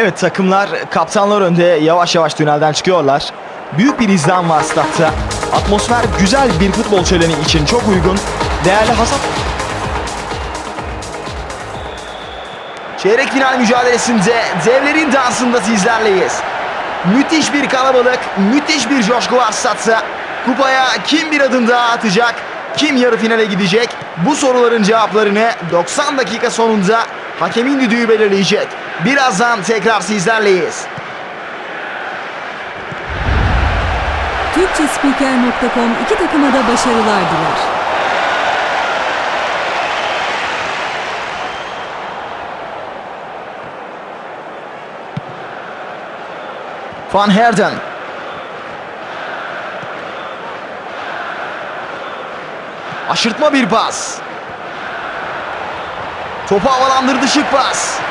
Evet takımlar kaptanlar önde yavaş yavaş tünelden çıkıyorlar. Büyük bir izlem var statta. Atmosfer güzel bir futbol şöleni için çok uygun. Değerli hasat... Çeyrek final mücadelesinde devlerin dansında sizlerleyiz. Müthiş bir kalabalık, müthiş bir coşku var statta. Kupaya kim bir adım daha atacak, kim yarı finale gidecek? Bu soruların cevaplarını 90 dakika sonunda hakemin düdüğü belirleyecek. Birazdan tekrar sizlerleyiz. Türkçespiker.com iki takıma da başarılar diler. Van Herden. Aşırtma bir pas. Topu havalandırdı şık pas.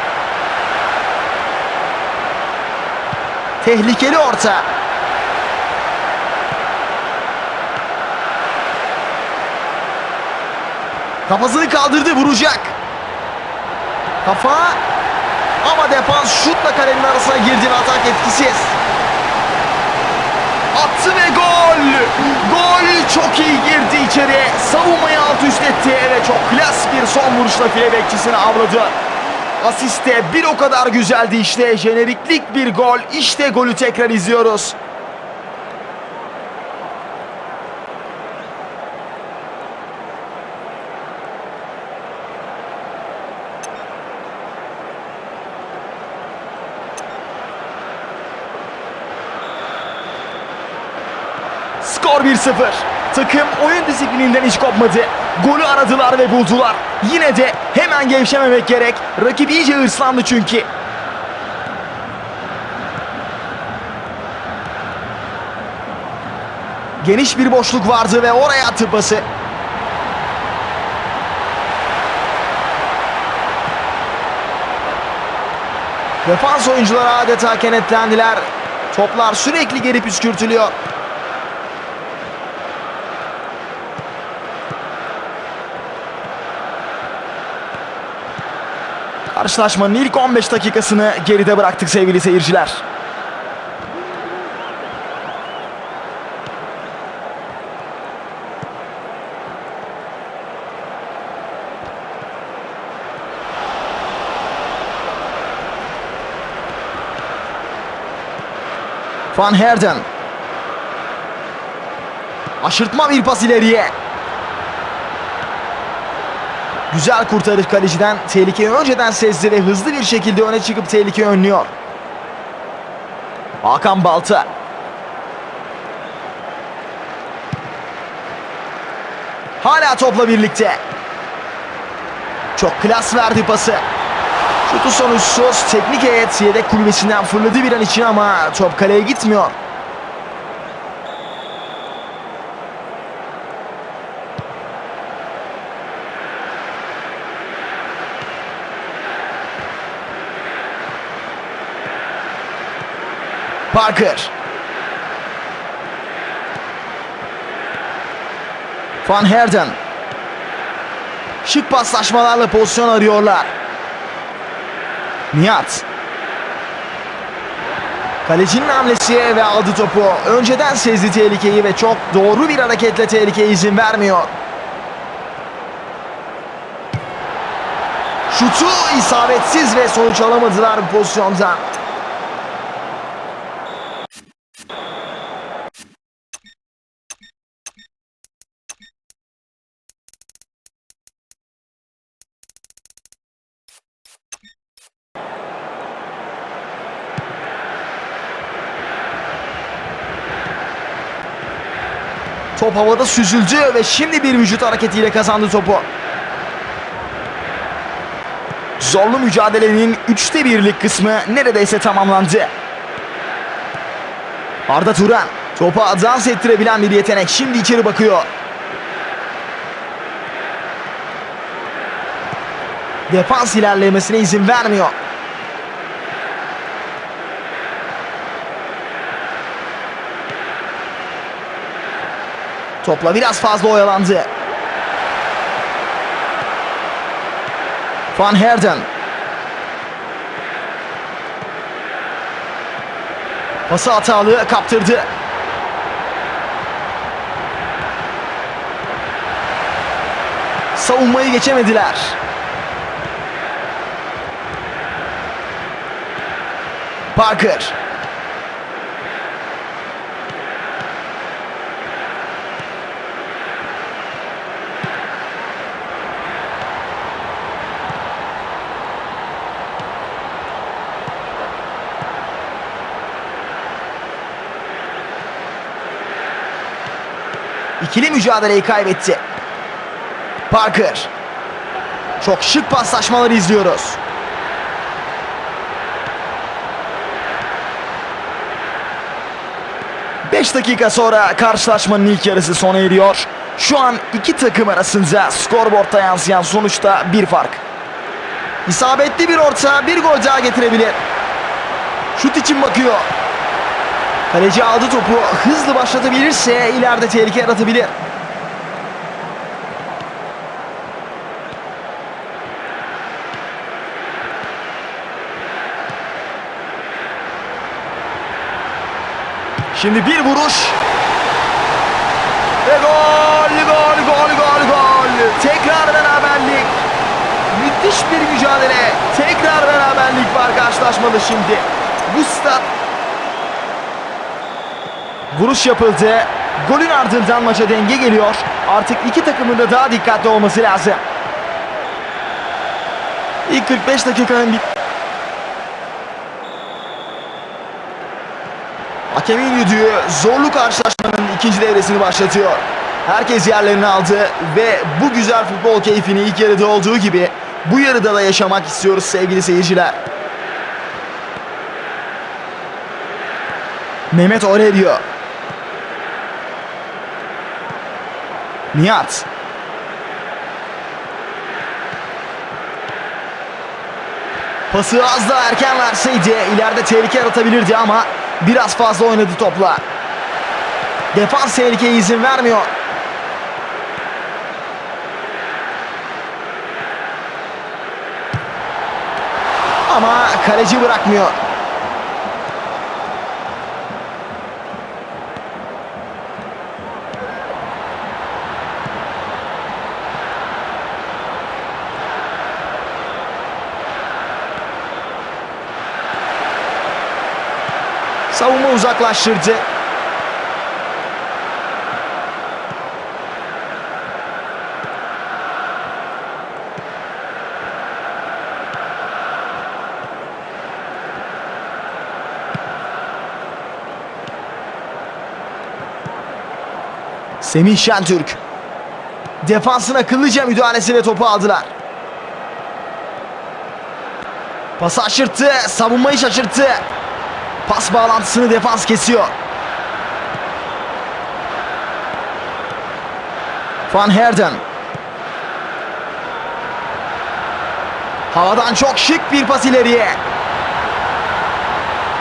Tehlikeli orta. Kafasını kaldırdı vuracak. Kafa ama defans şutla kalenin arasına girdi ve atak etkisiz. Attı ve gol! Gol çok iyi girdi içeri. Savunmayı alt üst etti ve çok klas bir son vuruşla file bekçisini avladı. Asiste bir o kadar güzeldi işte. Jeneriklik bir gol. İşte golü tekrar izliyoruz. Skor 1-0. Takım oyun disiplininden hiç kopmadı. Golü aradılar ve buldular. Yine de hemen gevşememek gerek. Rakip iyice hırslandı çünkü. Geniş bir boşluk vardı ve oraya attı pası. Defans oyuncuları adeta kenetlendiler. Toplar sürekli geri püskürtülüyor. Karşılaşmanın ilk 15 dakikasını geride bıraktık sevgili seyirciler. Van Herden. Aşırtma bir pas ileriye. Güzel kurtarış kaleciden tehlikeyi önceden sezdi ve hızlı bir şekilde öne çıkıp tehlikeyi önlüyor. Hakan Balta. Hala topla birlikte. Çok klas verdi pası. Şutu sonuçsuz. Teknik heyet yedek kulübesinden fırladı bir an için ama top kaleye gitmiyor. Parker. Van Herden. Şık paslaşmalarla pozisyon arıyorlar. Nihat. Kalecinin hamlesi ve aldı topu. Önceden sezdi tehlikeyi ve çok doğru bir hareketle tehlikeye izin vermiyor. Şutu isabetsiz ve sonuç alamadılar bu pozisyondan. Top havada süzüldü ve şimdi bir vücut hareketiyle kazandı topu. Zorlu mücadelenin üçte birlik kısmı neredeyse tamamlandı. Arda Turan topa dans ettirebilen bir yetenek şimdi içeri bakıyor. Defans ilerlemesine izin vermiyor. Topla biraz fazla oyalandı. Van Herden. Pası hatalı kaptırdı. Savunmayı geçemediler. Parker. İkili mücadeleyi kaybetti. Parker. Çok şık paslaşmaları izliyoruz. Beş dakika sonra karşılaşmanın ilk yarısı sona eriyor. Şu an iki takım arasında skorboardta yansıyan sonuçta bir fark. İsabetli bir orta bir gol daha getirebilir. Şut için bakıyor. Kaleci aldı topu hızlı başlatabilirse ileride tehlike yaratabilir. Şimdi bir vuruş. Ve gol, gol, gol, gol, gol. Tekrar beraberlik. Müthiş bir mücadele. Tekrar beraberlik var karşılaşmada şimdi. Bu stat Vuruş yapıldı. Golün ardından maça denge geliyor. Artık iki takımın da daha dikkatli olması lazım. İlk 45 dakikanın bit... Hakemin düdüğü zorlu karşılaşmanın ikinci devresini başlatıyor. Herkes yerlerini aldı ve bu güzel futbol keyfini ilk yarıda olduğu gibi bu yarıda da yaşamak istiyoruz sevgili seyirciler. Mehmet Aurelio Nihat. Pası az daha erken verseydi ileride tehlike yaratabilirdi ama biraz fazla oynadı topla. Defans tehlikeye izin vermiyor. Ama kaleci bırakmıyor. Savunma uzaklaştırdı. Semih Şentürk. Defansın akıllıca müdahalesiyle topu aldılar. Pası aşırttı, savunmayı şaşırttı. Pas bağlantısını defans kesiyor. Van Herden. Havadan çok şık bir pas ileriye.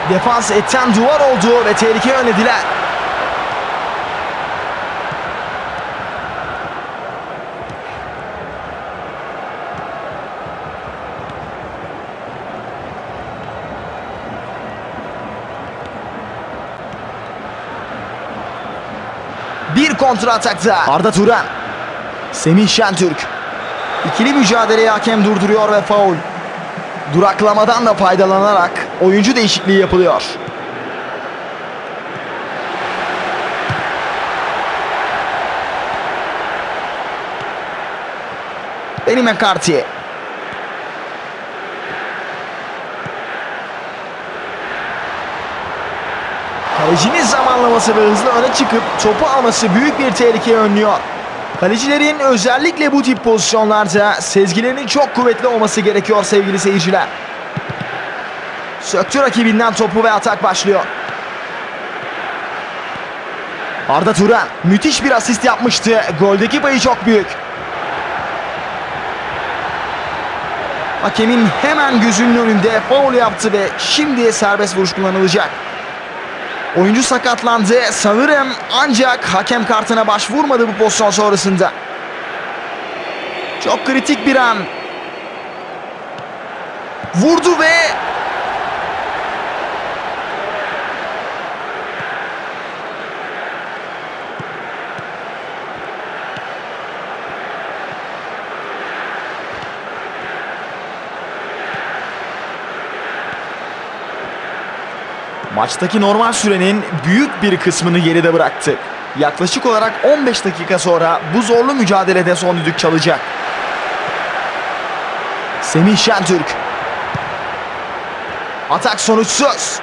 Defans etten duvar oldu ve tehlike önlediler. Bir kontra atakta. Arda Turan. Semih Şentürk. İkili mücadeleyi hakem durduruyor ve faul. Duraklamadan da faydalanarak oyuncu değişikliği yapılıyor. Benny McCarthy. Kalecinin zamanlaması ve hızlı öne çıkıp topu alması büyük bir tehlikeyi önlüyor. Kalecilerin özellikle bu tip pozisyonlarda sezgilerinin çok kuvvetli olması gerekiyor sevgili seyirciler. Söktü rakibinden topu ve atak başlıyor. Arda Turan müthiş bir asist yapmıştı. Goldeki payı çok büyük. Hakemin hemen gözünün önünde faul yaptı ve şimdi serbest vuruş kullanılacak. Oyuncu sakatlandı sanırım ancak hakem kartına başvurmadı bu pozisyon sonrasında. Çok kritik bir an. Vurdu ve Maçtaki normal sürenin büyük bir kısmını geride bıraktık. Yaklaşık olarak 15 dakika sonra bu zorlu mücadelede son düdük çalacak. Semih Şentürk. Atak sonuçsuz.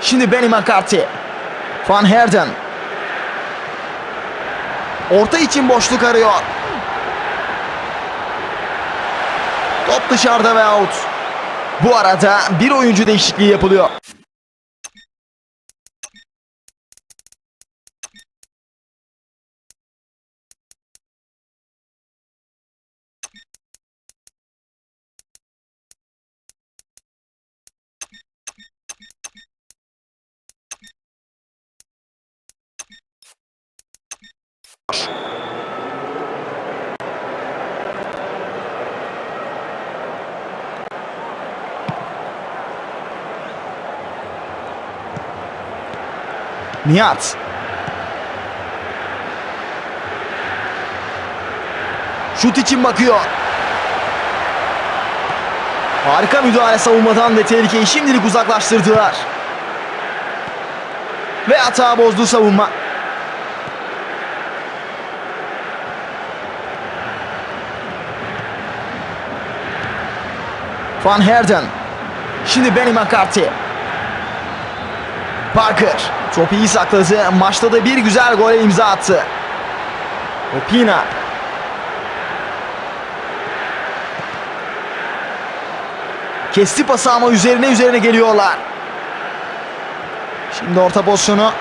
Şimdi Benny McCarthy. Van Herden. Orta için boşluk arıyor. Top dışarıda ve out. Bu arada bir oyuncu değişikliği yapılıyor. Nihat. Şut için bakıyor. Harika müdahale savunmadan ve tehlikeyi şimdilik uzaklaştırdılar. Ve hata bozdu savunma. Van Herden. Şimdi Benny McCarthy. Parker. Topu iyi sakladı. Maçta da bir güzel gole imza attı. Opina. Kesti pası ama üzerine üzerine geliyorlar. Şimdi orta pozisyonu.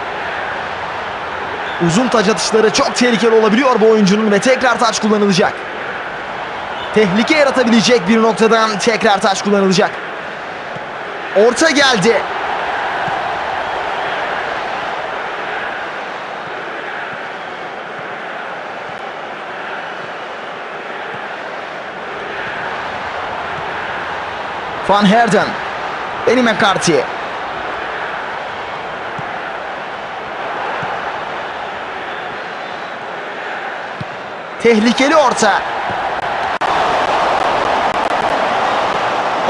Uzun taç atışları çok tehlikeli olabiliyor bu oyuncunun ve tekrar taç kullanılacak. Tehlike yaratabilecek bir noktadan tekrar taç kullanılacak. Orta geldi. Van Herden. Benny McCarthy. Tehlikeli orta.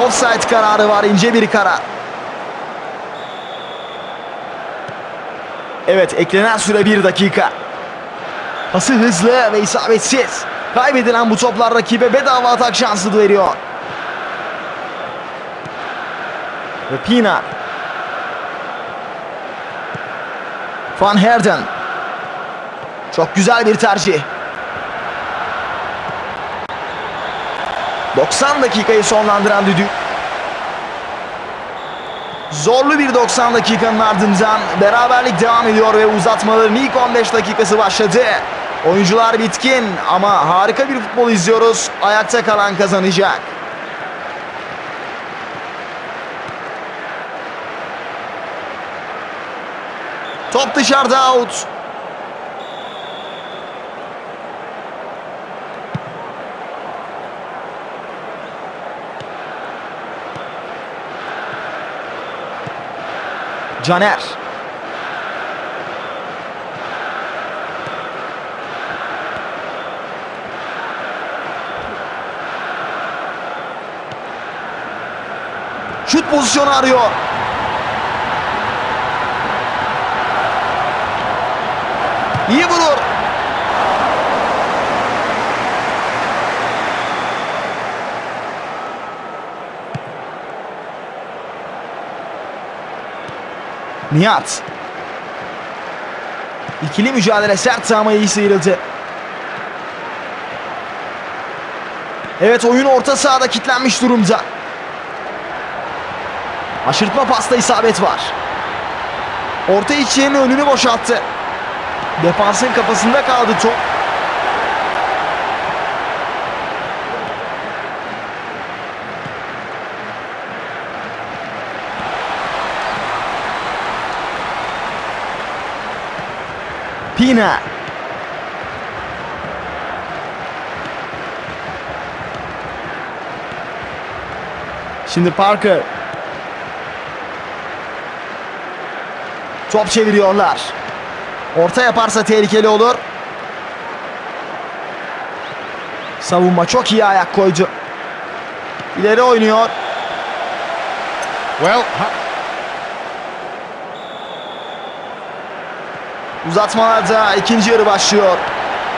Offside kararı var. ince bir karar. Evet eklenen süre bir dakika. Pası hızlı ve isabetsiz. Kaybedilen bu toplar rakibe bedava atak şansı veriyor. Ve Pina. Van Herden. Çok güzel bir tercih. 90 dakikayı sonlandıran düdük. Zorlu bir 90 dakikanın ardından beraberlik devam ediyor ve uzatmaların ilk 15 dakikası başladı. Oyuncular bitkin ama harika bir futbol izliyoruz. Ayakta kalan kazanacak. Top dışarıda out. Caner. Şut pozisyonu arıyor. İyi vurur. Nihat. İkili mücadele sert ama iyi sıyrıldı. Evet oyun orta sahada kilitlenmiş durumda. Aşırtma pasta isabet var. Orta için önünü boşalttı. Defansın kafasında kaldı top. Pina. Şimdi Parker. Top çeviriyorlar. Orta yaparsa tehlikeli olur. Savunma çok iyi ayak koydu. İleri oynuyor. Well, Uzatmalarda ikinci yarı başlıyor.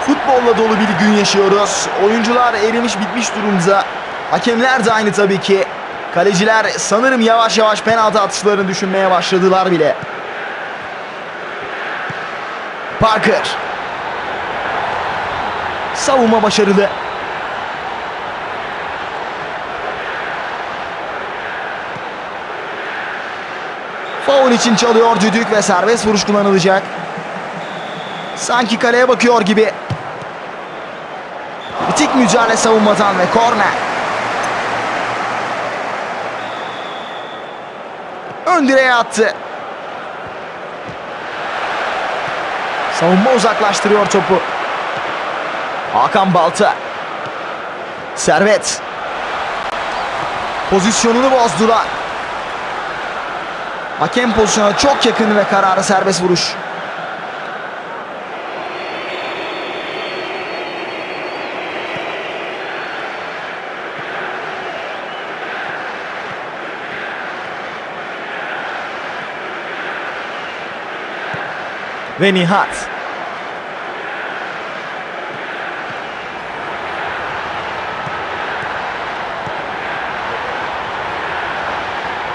Futbolla dolu bir gün yaşıyoruz. Oyuncular erimiş bitmiş durumda. Hakemler de aynı tabii ki. Kaleciler sanırım yavaş yavaş penaltı atışlarını düşünmeye başladılar bile. Parker. Savunma başarılı. Faul için çalıyor düdük ve serbest vuruş kullanılacak. Sanki kaleye bakıyor gibi. Bitik mücadele savunmadan ve korner. Ön direğe attı. Savunma uzaklaştırıyor topu. Hakan Balta. Servet. Pozisyonunu bozdular. Hakem pozisyona çok yakın ve kararı serbest vuruş. Ve Nihat.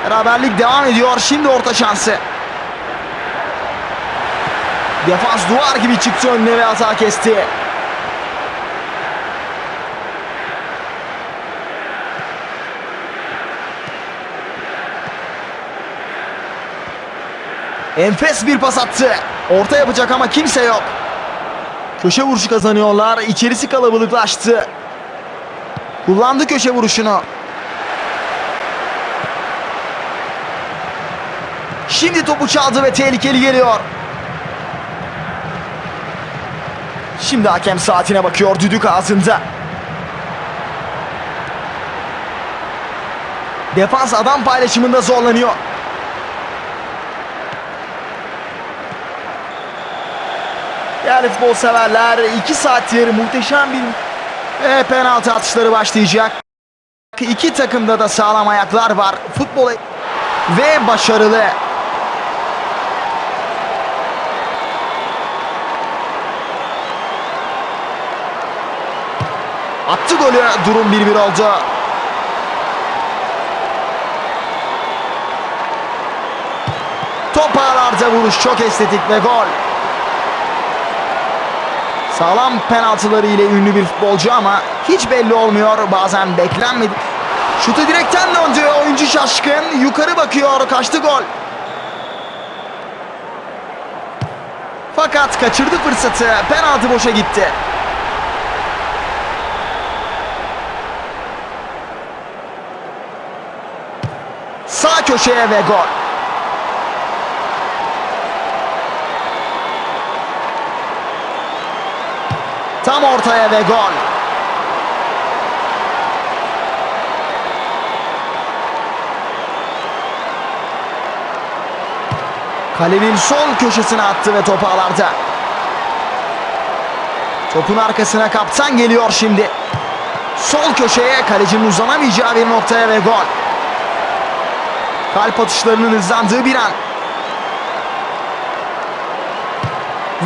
Beraberlik devam ediyor. Şimdi orta şansı. Defans duvar gibi çıktı önüne ve hata kesti. Enfes bir pas attı. Orta yapacak ama kimse yok. Köşe vuruşu kazanıyorlar. İçerisi kalabalıklaştı. Kullandı köşe vuruşunu. Şimdi topu çaldı ve tehlikeli geliyor. Şimdi hakem saatine bakıyor düdük ağzında. Defans adam paylaşımında zorlanıyor. Değerli futbol severler 2 saattir muhteşem bir ve penaltı atışları başlayacak. İki takımda da sağlam ayaklar var. Futbol ve başarılı. Attı golü. Durum 1-1 oldu. Top ağlarda vuruş çok estetik ve gol. Sağlam penaltıları ile ünlü bir futbolcu ama hiç belli olmuyor. Bazen beklenmedi. Şutu direkten döndü. Oyuncu şaşkın. Yukarı bakıyor. Kaçtı gol. Fakat kaçırdı fırsatı. Penaltı boşa gitti. Sağ köşeye ve gol. Tam ortaya ve gol. Kalenin sol köşesine attı ve top ağlarda. Topun arkasına kaptan geliyor şimdi. Sol köşeye kalecinin uzanamayacağı bir noktaya ve gol. Kalp atışlarının hızlandığı bir an.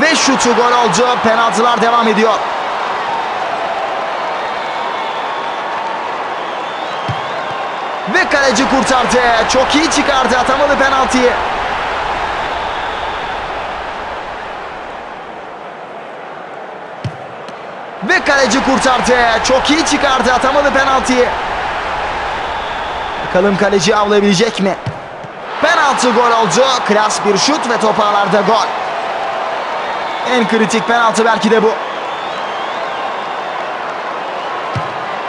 Ve şutu gol oldu. Penaltılar devam ediyor. Ve kaleci kurtardı. Çok iyi çıkardı. Atamadı penaltıyı. Ve kaleci kurtardı. Çok iyi çıkardı. Atamadı penaltıyı. Bakalım kaleci avlayabilecek mi? Penaltı gol oldu. Klas bir şut ve top ağlarda gol. En kritik penaltı belki de bu.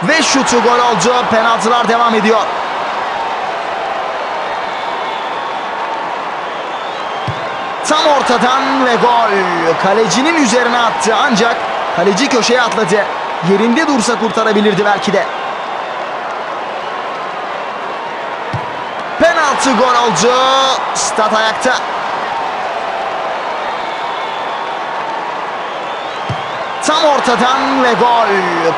Ve şutu gol oldu. Penaltılar devam ediyor. Tam ortadan ve gol. Kalecinin üzerine attı ancak kaleci köşeye atladı. Yerinde dursa kurtarabilirdi belki de. Penaltı gol oldu. Stat ayakta. Tam ortadan ve gol.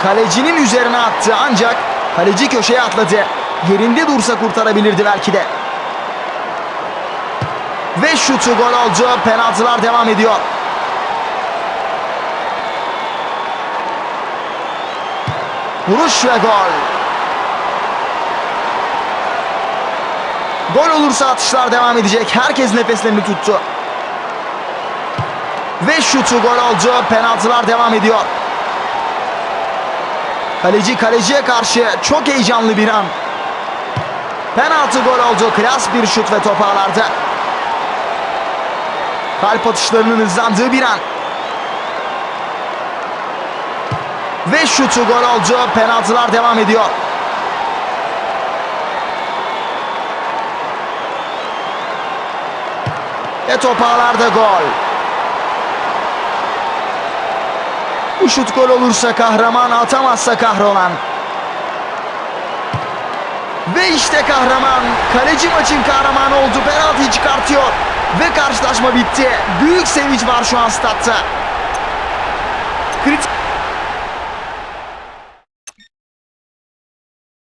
Kalecinin üzerine attı ancak kaleci köşeye atladı. Yerinde dursa kurtarabilirdi belki de. Ve şutu gol oldu. Penaltılar devam ediyor. Vuruş ve gol. Gol olursa atışlar devam edecek. Herkes nefeslerini tuttu. Ve şutu gol oldu. Penaltılar devam ediyor. Kaleci kaleciye karşı çok heyecanlı bir an. Penaltı gol oldu. Klas bir şut ve top ağlarda. Kalp atışlarının hızlandığı bir an. Ve şutu gol oldu. Penaltılar devam ediyor. Ve top gol. Bu şut gol olursa kahraman atamazsa kahrolan. Ve işte kahraman. Kaleci maçın kahramanı oldu. Penaltıyı çıkartıyor. Ve karşılaşma bitti. Büyük sevinç var şu an statta. Kritik